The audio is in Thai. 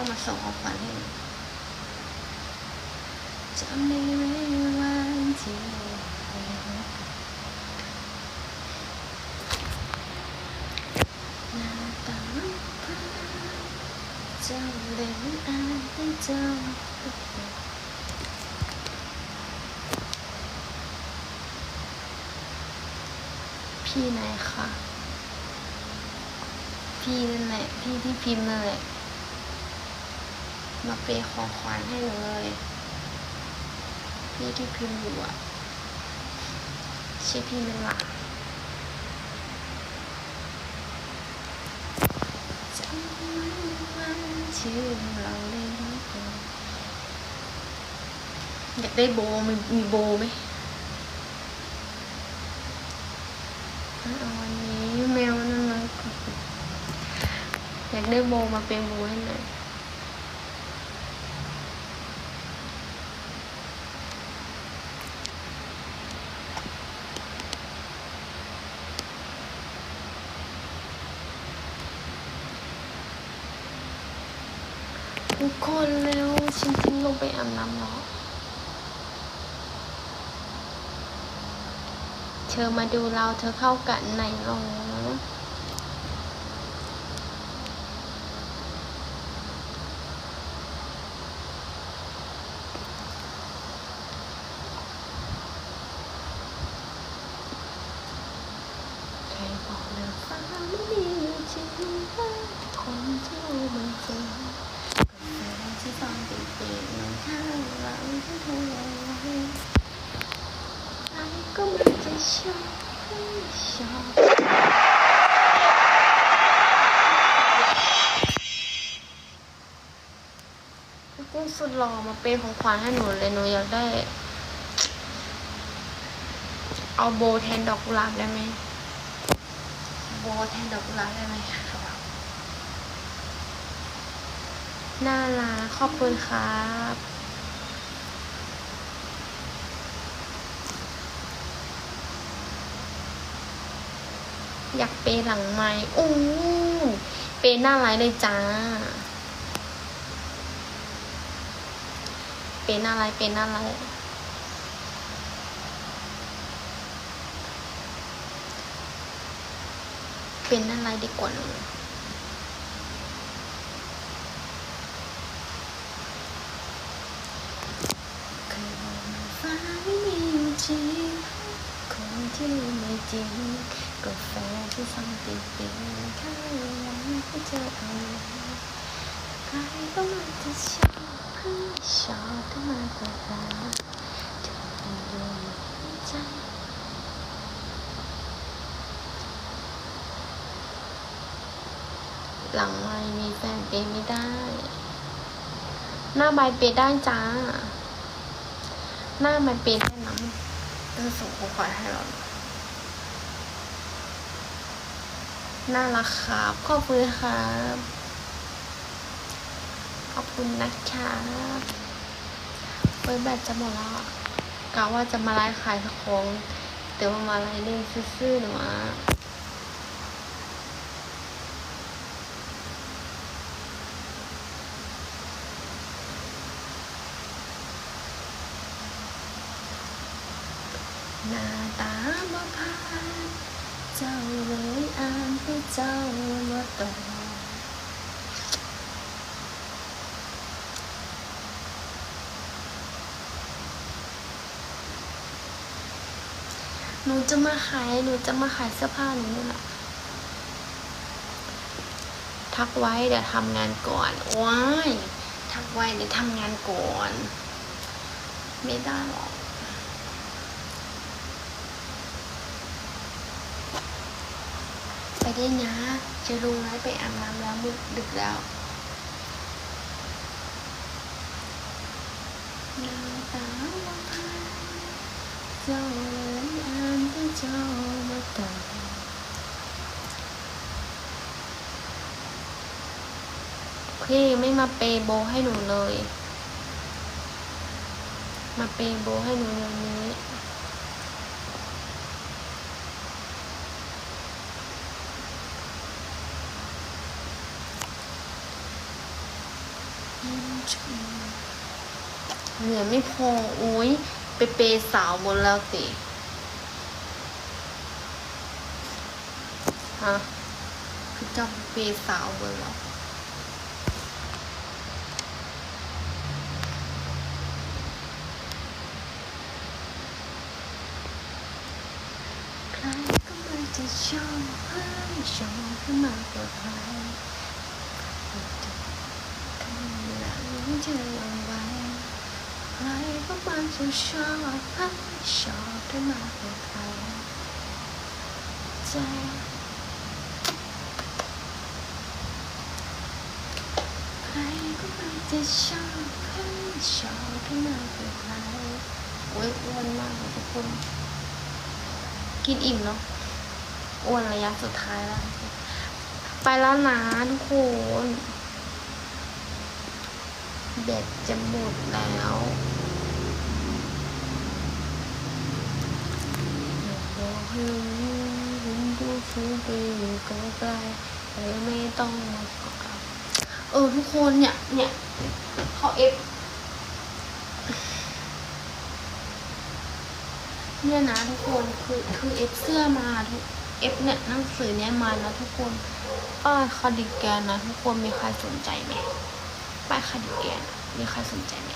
ต้องมาส่งของขวัญให้จำได้ไหมวันที่น้าตาเจ้าเล่นอายให้เจ้าพี่ไหนคะพี่นั่นแหละพี่ที่พิมพ์นั่นแหละ มาเปย์ของขวัญให้เลยพี่ที่พิมพ์อยู่อะชื่อพี่นั่นละจำว้วันที่เราได้รู้กันอยากได้โบมีมีโบไหมเอาวันนี้แมวนั่นนะอยากได้โบมาเป็นโบให้หน่อย ทุกคนเร็วชินทิ้งลงไปอาบน้ำแล้วเธอมาดูเราเธอเข้ากันไหนลงใครบอกเรื่องฟ้าไม่มีอยู่จริงคนที่ไม่จริง ที่ตอนเด็กๆมันข้างหลังที่เธอเอาไว้ไอ้ก็มันจะชอบให้ ชอบ กุ้งสุดหล่อมาเป็นของขวัญให้หนูเลยหนูอยากได้ เอาโบแทนดอกกุหลาบได้ไหมโบแทนดอกกุหลาบได้ไหมน่ารักขอบคุณครับ อยากเปหลังไม้อู้เปหน้าไลน์เลยจ้า เปหน้าไลน์เปหน้าไลน์เป็นหน้าไลน์ดีกว่าหนูเคยมองฟ้าไม่มีจริงคนที่ไม่จริง ก็แฟที่ซ่อนติดปิงข้างหลังให้เจอเอาไว้ใครก็มาจะชอบให้ชอบก็มาก็ได้เธอไม่รู้ในใจหลังไม่มีแฟนเปย์ไม่ได้ หน้าใบเปย์ได้จ้า หน้ามันเป็นแค่น้ำจะส่งขอให้เรา น่ารักครับขอบคุณครับขอบคุณนะครับเปิดแบตจะหมดแล้วอะกะว่าจะมาไลฟ์ขายของแต่ว่ามาไลฟ์เล่นซื่อๆหนูอะหน้าตาบ่พาน เจ้าเลยอ่านให้เจ้าบ่ตอหนูจะมาขายหนูจะมาขายเสื้อผ้าหนูนี่แหละทักไว้เดี๋ยวทำงานก่อนว้ายทักไว้เดี๋ยวทำงานก่อน ไม่ได้หรอก ไปได้นะ จะลุงไลฟ์ไปอาบน้ำแล้วมืดดึกแล้วน้ำตาว่าพายเจ้าเลยอ่านที่เจ้ามาต่อพี่ไม่มาเปโบให้หนูเลย มาเปโบให้หนูเดี๋ยวนี้ เหนื่อยไม่พอโอ้ยไปเปสาวหมดแล้วติฮะคือจ้าไปเปสาวหมดแล้วใครก็ไม่จะชอบให้ชอบให้นมากกว่าใครข้างห ลังจะยังไวใครก็มันจะชอบให้ชอบให้มากกว่าใครใจใครก็ไม่จะชอบให้ชอบให้มากกว่าใครโอ้ยอ้วนมากเลยทุกคนกินอิ่มเนาะอ้วนระยะสุดท้ายแล้ว ไปแล้วนะทุกคน แบตจะหมดแล้วบอกให้รู้คุณดูฟูไปอยู่ไกลๆแต่ไม่ต้องมาขอกับเออทุกคนเนี่ยเนี่ยเขาเอฟเนี่ยนะทุกคนคือคือเอฟเสื้อมาทุกเอฟเนี่ยหนังสือเนี่ยมานะทุกคนป้าคดิแกนนะทุกคนมีใครสนใจไหม ปคาร์ดิแกนมีใครสนใจไหม